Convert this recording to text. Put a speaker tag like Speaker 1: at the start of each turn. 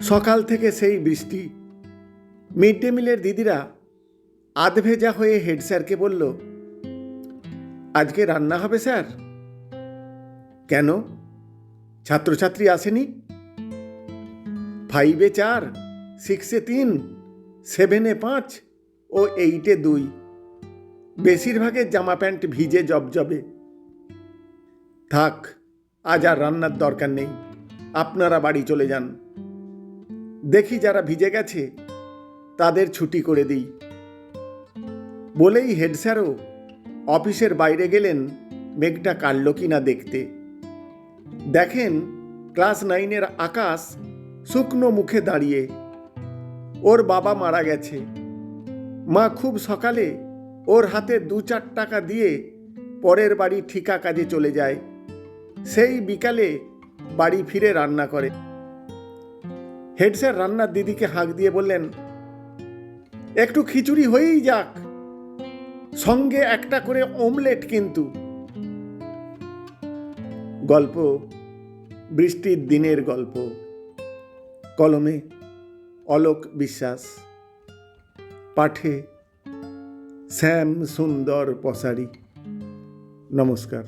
Speaker 1: সকাল থেকে সেই বৃষ্টি। মিড ডে মিলের দিদিরা আধভেজা হয়ে হেড স্যারকে বলল, আজকে রান্না হবে স্যার? কেন? ছাত্রছাত্রী আসেনি? ফাইভে চার, সিক্সে তিন, সেভেনে পাঁচ ও এইটে দুই। বেশিরভাগের জামা প্যান্ট ভিজে জবজবে। থাক, আজ আর রান্নার দরকার নেই। আপনারা বাড়ি চলে যান। দেখি যারা ভিজে গেছে, তাদের ছুটি করে দিই। বলেই হেড স্যারও অফিসের বাইরে গেলেন, মেঘটা কাটল কি না দেখতে। দেখেন, ক্লাস নাইনের আকাশ শুকনো মুখে দাঁড়িয়ে। ওর বাবা মারা গেছে। মা খুব সকালে ওর হাতে দু চার টাকা দিয়ে পরের বাড়ি ঠিকা কাজে চলে যায়। সেই বিকালে বাড়ি ফিরে রান্না করে। হেড স্যার রান্নার দিদিকে হাঁক দিয়ে বললেন, একটু খিচুড়ি হয়েই যাক। সঙ্গে একটা করে অমলেট কিন্তু। গল্প, বৃষ্টির দিনের গল্প, কলমে অলোক বিশ্বাস, পাঠে শ্যাম সুন্দর পসারি। নমস্কার।